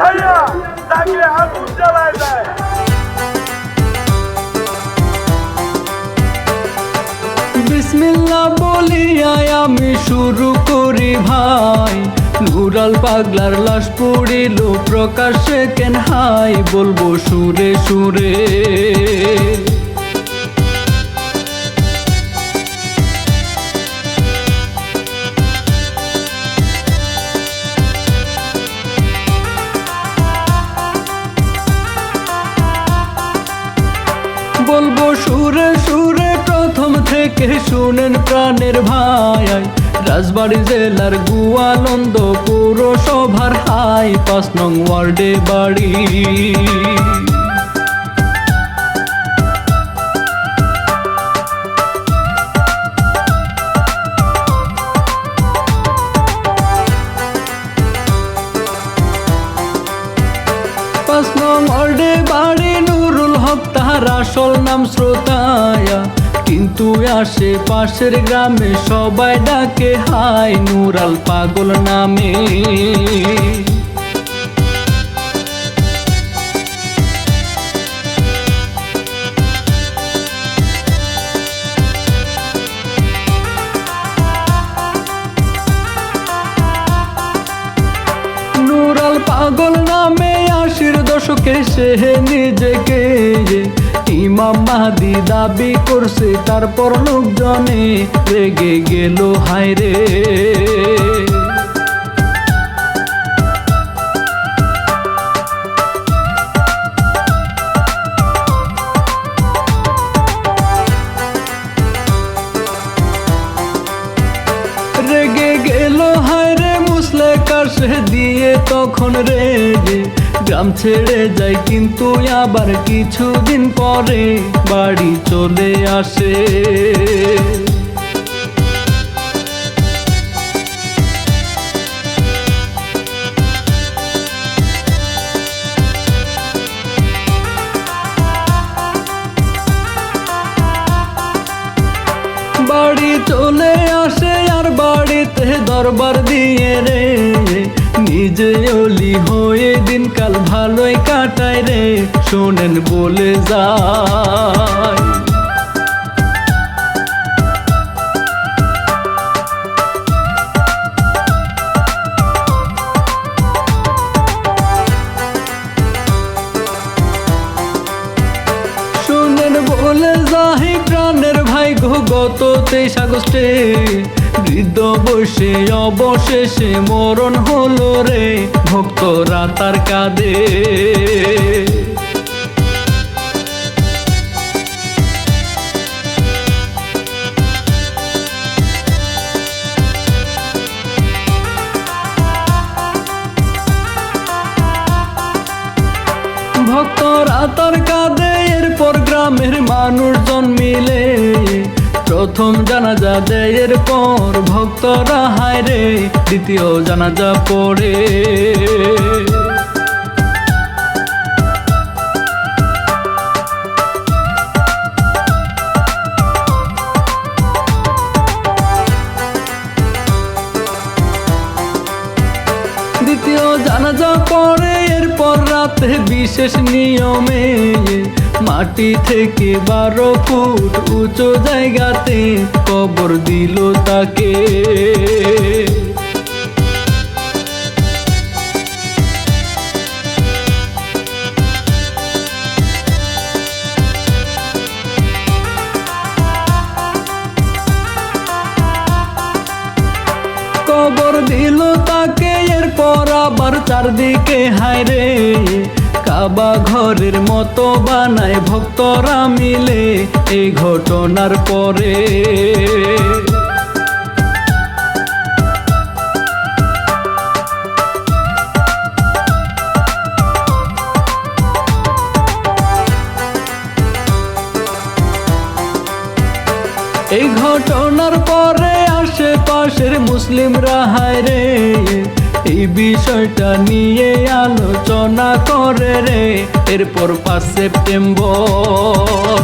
উঠাইয়া তাকে আগুন জ্বালায় দেয়। বিসমিল্লা বলি আমি শুরু করি ভাই। ঘুরাল পাগলার লাশ পড়িল প্রকাশে কেন হাই বলব সুরে সুরে। থেকে শুনেন প্রাণের ভাই রাজবাড়ি জেলার গুয়ালন্দ পৌরসভার হাই পাঁচ নং ওয়ার্ডে বাড়ি। পাঁচ নং ওয়ার্ডে বাড়ি নুরুল হক, তাহার আসল নাম শ্রোতায়া। কিন্তু আসে পাশের গ্রামে সবাই ডাকে হাই নুরাল পাগল নামে। পাগল নামে আশির দশকে সে নিজেকে ইমাম মাহাদি দাবি করছে, তারপর লোকজনে রেগে গেল হায়রে রেগে গেল হায়রে মুসলে কাছে দিয়ে তখন রে গ্রাম ছেড়ে যায় কিন্তু আবার কিছুদিন পরে বাড়ি চলে আসে। বাড়ি চলে আসে আর বাড়িতে দরবার দিয়ে রে। নিজে অলি হয়ে দিনকাল ভালোই কাটায় রে, শোনেন বলে যায়। শুনেন বলে যাহি প্রাণের ভাই গো গত তেইশ আগস্টে। বৃদ্ধ বসে অবশেষে মরণ হলো রে। ভক্তরা তার কাঁদে প্রথম জানাজা দেয় এরপর ভক্তরা, হায় রে, দ্বিতীয় জানাজা পড়ে। দ্বিতীয় জানাজা পরে এরপর রাতে বিশেষ নিয়মে মাটি থেকে বারো ফুট উঁচু জায়গাতে কবর দিল তাকে। কবর দিল তাকে, এরপর আবার চারদিকে হায়রে কাবা ঘরের মতো বানায় ভক্তরা মিলে এই ঘটনার পরে। এই ঘটনার পরে আশেপাশের মুসলিমরা হায় রে। এই বিষয়টা নিয়ে আলোচনা করে রে। এরপর পাঁচ সেপ্টেম্বর।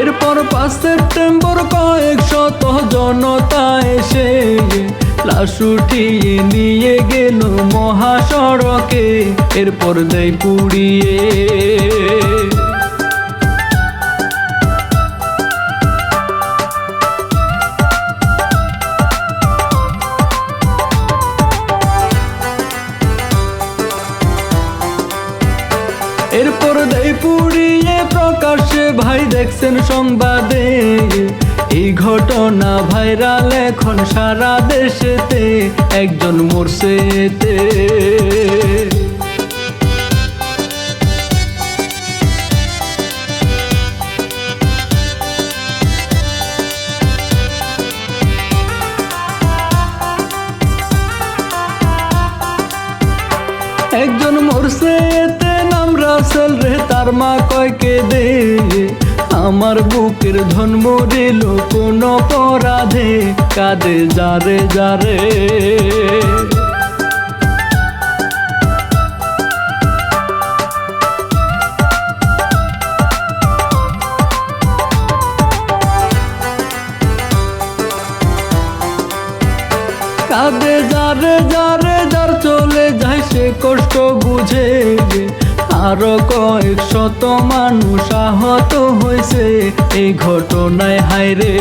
এরপর পাঁচ সেপ্টেম্বর কয়েক শত জনতা এসে লাশ উঠিয়ে নিয়ে গেল মহাসড়কে, এরপর দেয় পুড়িয়ে। এরপর দেয় পুড়িয়ে প্রকাশ্যে, ভাই দেখছেন সংবাদে। এই ঘটনা ভাইরাল এখন সারা দেশেতে, একজন মরছে একজন মরছে এতে, নাম রাসেল রে, তার মা কয়কে দে আমার বুকের ধন মরিল কোন অপরাধে কাঁদে যারে যারে। কাঁদে যারে যারে যার চলে যায় সে কষ্ট বুঝে আরও কয়েক শত মানুষ আহত হয়েছে। এই ঘটনায় হায়রে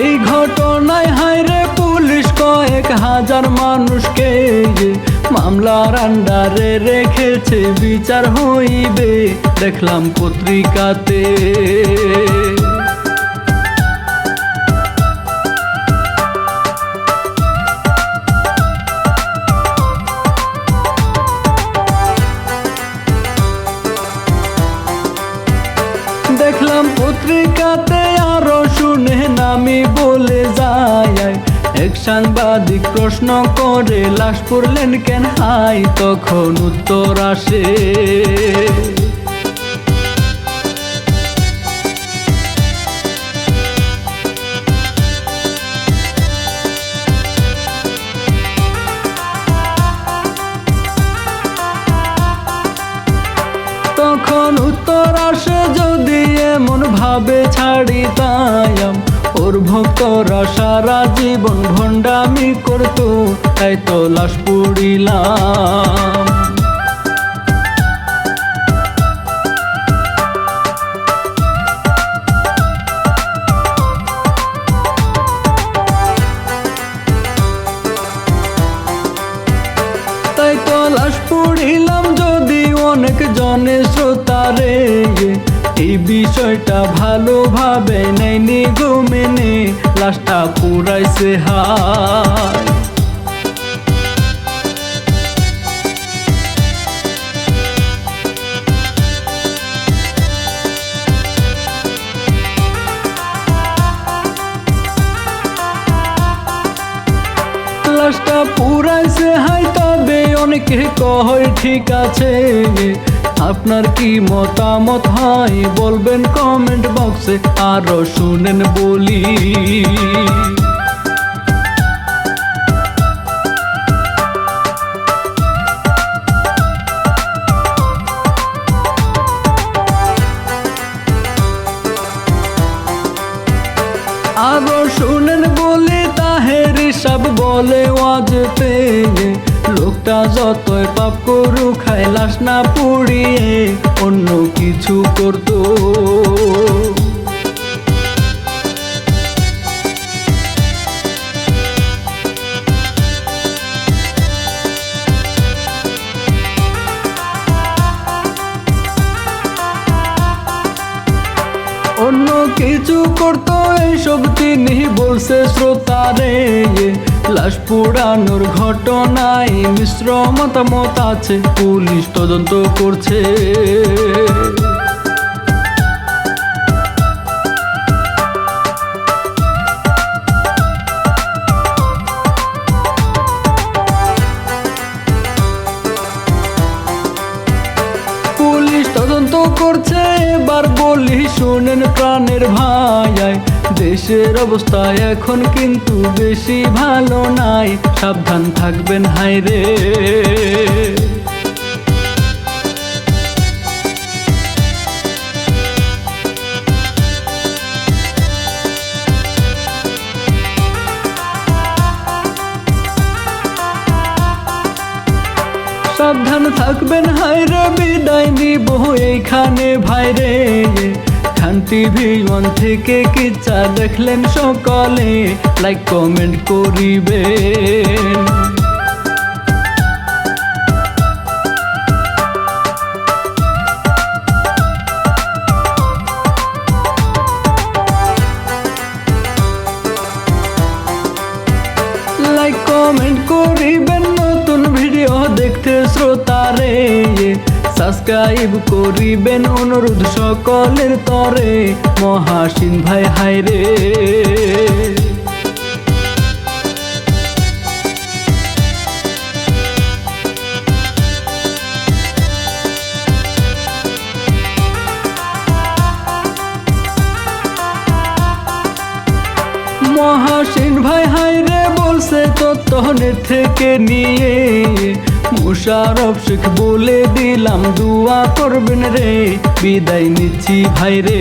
এই ঘটনায় হায়রে পুলিশ কয়েক হাজার মানুষকে মামলার আন্ডারে রেখেছে বিচার হইবে দেখলাম পত্রিকাতে। দেখলাম পত্রিকাতে আরও শুনে নামি বলে যায় এক সাংবাদিক প্রশ্ন করে, লাশ পড়লেন কেন? হাই, তখন উত্তর আসে। তখন উত্তর আসে, যদি এমন ভাবে ছাড়ি ওর ভক্তরা সারা জীবন ভণ্ডামি করতো তাই তো লাশ পুড়িলাম। বিষয়টা ভালোভাবে নেয়নি গো মেনে। লাশটা পুরাইছে হায়। লাশটা পুরাইছে হাই তবে অনেকে কয় ঠিক আছে। আপনার কি মতামত হয় বলবেন কমেন্ট বক্সে আরও শুনেন বলি। আরও শুনেন বলে, তাহের সব বলে ওয়াজতে লোকটা যতই পাপ করু খায় লাশ না পুড়িয়ে অন্য কিছু করতো। অন্য কিছু করতো, এইসব তিনি বলছে শ্রোতারে। পুরানোর ঘটনায় মিশ্র মতামত আছে, পুলিশ তদন্ত করছে। তদন্ত করছে, এবার বলি শুনেন প্রাণের ভাই দেশের অবস্থা এখন বেশি ভালো নাই সাবধান থাকবেন হাইরে সাবধান থাকবেন হাইরে বিদায় নিব এইখানে ভাইরে খান টিভি ওয়ান থেকে কিচ্ছা দেখলেন সকলে লাইক কমেন্ট করিবেন। লাইক কমেন্ট করিবেন নতুন ভিডিও দেখতে শ্রোতারে। সাবস্ক্রাইব করিবেন অনুরোধ সকলের তরে। মহাসিন ভাই হাইরে মহাসিন ভাই হাইরে বলছে তত্তনের থেকে নিয়ে। মুশারফ শেখ বলে দিলাম দুয়া করবেন রে বিদায় নিচ্ছি ভাইরে।